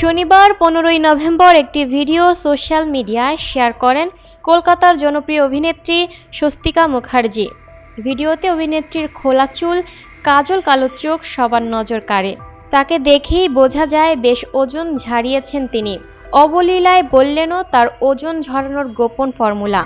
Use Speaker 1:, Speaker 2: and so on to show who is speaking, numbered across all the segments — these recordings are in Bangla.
Speaker 1: শনিবার পনেরোই নভেম্বর একটি ভিডিও সোশ্যাল মিডিয়ায় শেয়ার করেন কলকাতার জনপ্রিয় অভিনেত্রী স্বস্তিকা মুখার্জি। ভিডিওতে অভিনেত্রীর খোলা চুল, কাজল কালো চোখ সবার নজর কাড়ে। তাকে দেখেই বোঝা যায় বেশ ওজন ঝাড়িয়েছেন তিনি। অবলীলায় বললেনও তার ওজন ঝরানোর গোপন ফর্মুলা।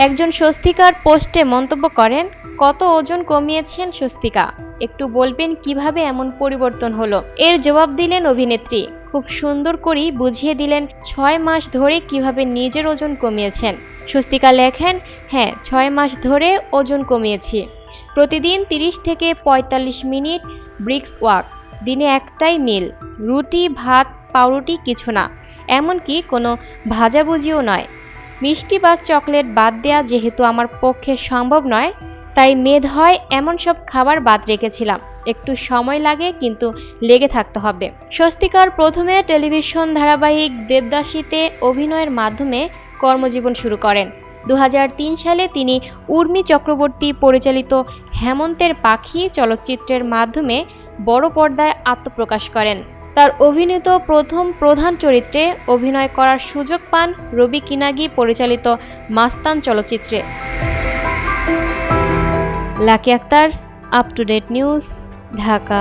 Speaker 1: একজন স্বস্তিকার পোস্টে মন্তব্য করেন, কত ওজন কমিয়েছেন স্বস্তিকা? একটু বলবেন কীভাবে এমন পরিবর্তন হলো? এর জবাব দিলেন অভিনেত্রী। খুব সুন্দর করেই বুঝিয়ে দিলেন ছয় মাস ধরে কীভাবে নিজের ওজন কমিয়েছেন। স্বস্তিকা লেখেন হ্যাঁ ছয় মাস ধরে ওজন কমিয়েছি। প্রতিদিন 30 থেকে ৪৫ মিনিট ব্রিক্স ওয়াক, দিনে একটাই মিল, রুটি, ভাত, পাউরুটি কিছু না। এমনকি কোনো ভাজাভুজিও নয়। মিষ্টি বা চকলেট বাদ দেওয়া যেহেতু আমার পক্ষে সম্ভব নয়, তাই মেদ হয় এমন সব খাবার বাদ রেখেছিলাম। একটু সময় লাগে, কিন্তু লেগে থাকতে হবে। স্বস্তিকার প্রথমে টেলিভিশন ধারাবাহিক দেবদাসীতে অভিনয়ের মাধ্যমে কর্মজীবন শুরু করেন। দু হাজার তিন সালে তিনি উর্মি চক্রবর্তী পরিচালিত হেমন্তের পাখি চলচ্চিত্রের মাধ্যমে বড় পর্দায় আত্মপ্রকাশ করেন। তার অভিনীত প্রথম প্রধান চরিত্রে অভিনয় করার সুযোগ পান রবি কিনাগি, পরিচালিত মাস্তান চলচ্চিত্রে। Lucky Akhter up to date news Dhaka.